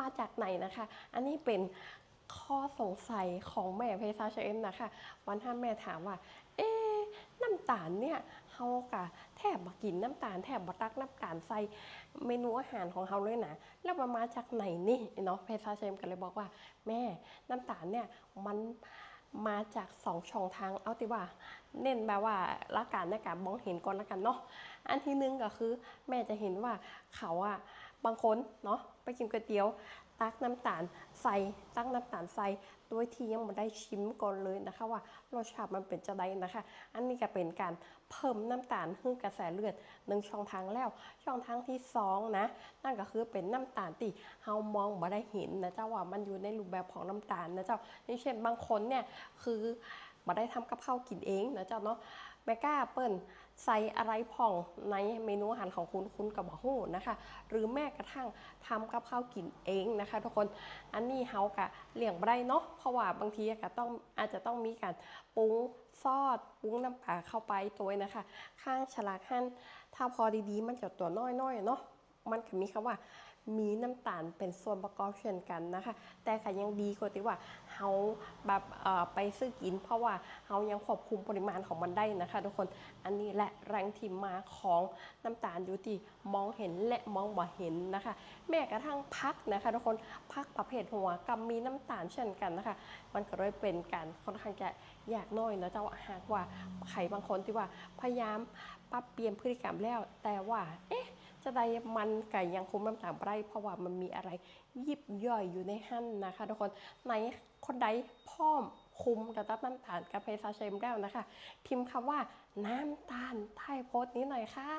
มาจากไหนนะคะ อันนี้เป็นข้อสงสัยของแม่เพซาเชเอ็มนะคะ วันท่านแม่ถามว่า เอ๊ะน้ำตาลเนี่ยเฮากะแทบมากินน้ำตาลแทบมาตักน้ำตาลใส่เมนูอาหารของเฮาเลยนะแล้วมันมาจากไหนนี่เนาะเพซาเชเอ็มก็เลยบอกว่า แม่น้ำตาลเนี่ยมันมาจากสองช่องทางเอาติว่า เน้นแบบว่าละการในการมองเห็นก่อนละกันเนาะอันที่หนึ่งก็คือ แม่จะเห็นว่าเขาอะ บางคนเนาะไปกินก๋วยเตี๋ยว ตักน้ำตาลใส่ตักน้ำตาลใส่โดยที่ยังไม่ได้ชิมก่อนเลยนะคะ ว่ารสชาติมันเป็นจะไดนะคะ อันนี้ก็เป็นการเพิ่มน้ำตาลให้กระแสเลือดหนึ่งช่องทางแล้ว ช่องทางที่สองนะนั่นก็คือเป็นน้ำตาลที่เฮามองไม่ได้เห็นนะเจ้าว่ามันอยู่ในรูปแบบของน้ำตาลนะเจ้าอย่างเช่นบางคนเนี่ยคือ มาได้ทำกับข้าวกินเองนะเจ้าเนาะแม่ก้าเปิ้ลใส่อะไรผ่องในเมนูอาหารของคุณคุณกับบอฮู้นะคะ หรือแม้กระทั่งทำกับข้าวกินเองนะคะ ทุกคนอันนี้เฮากะเลี่ยงบ่ได้เนาะเพราะว่าบางทีก็ต้องอาจจะต้องมีการปรุงซอสปรุงน้ำปลาเข้าไปตัวนะคะ ข้างฉลากหั่นถ้าพอดีๆ มันจะตัวน้อยๆเนาะ มันก็มีคำว่า มีน้ำตาลเป็นส่วนประกอบเช่นกันนะคะ แต่ก็ยังดีกว่าที่ว่าเฮาแบบเอ่อไปซื้อกิน เพราะว่าเฮายังควบคุมปริมาณของมันได้นะคะ ทุกคนอันนี้และแรงที่มาของน้ำตาลอยู่ที่มองเห็นและมองบ่เห็นนะคะ แม้กระทั่งพักนะคะ ทุกคนพักประเภทหัวกับมีน้ำตาลเช่นกันนะคะ มันก็เลยเป็นการค่อนข้างจะยากน้อยนะเจ้าหากว่าใครบางคนที่ว่าพยายามปรับเปลี่ยนพฤติกรรมแล้ว แต่ว่า เอ๊ะ จะได้มันไก่ยังคุ้มน้ำตาลไร่เพราะว่ามันมีอะไร ยิบย่อยอยู่ในหั่นนะคะ ทุกคนในคนใดพ่อมคุมกับน้ำตาลกับเพซาเชมแล้วนะคะ พิมพ์คำว่าน้ำตาลใต้โพสต์นี้หน่อยค่ะ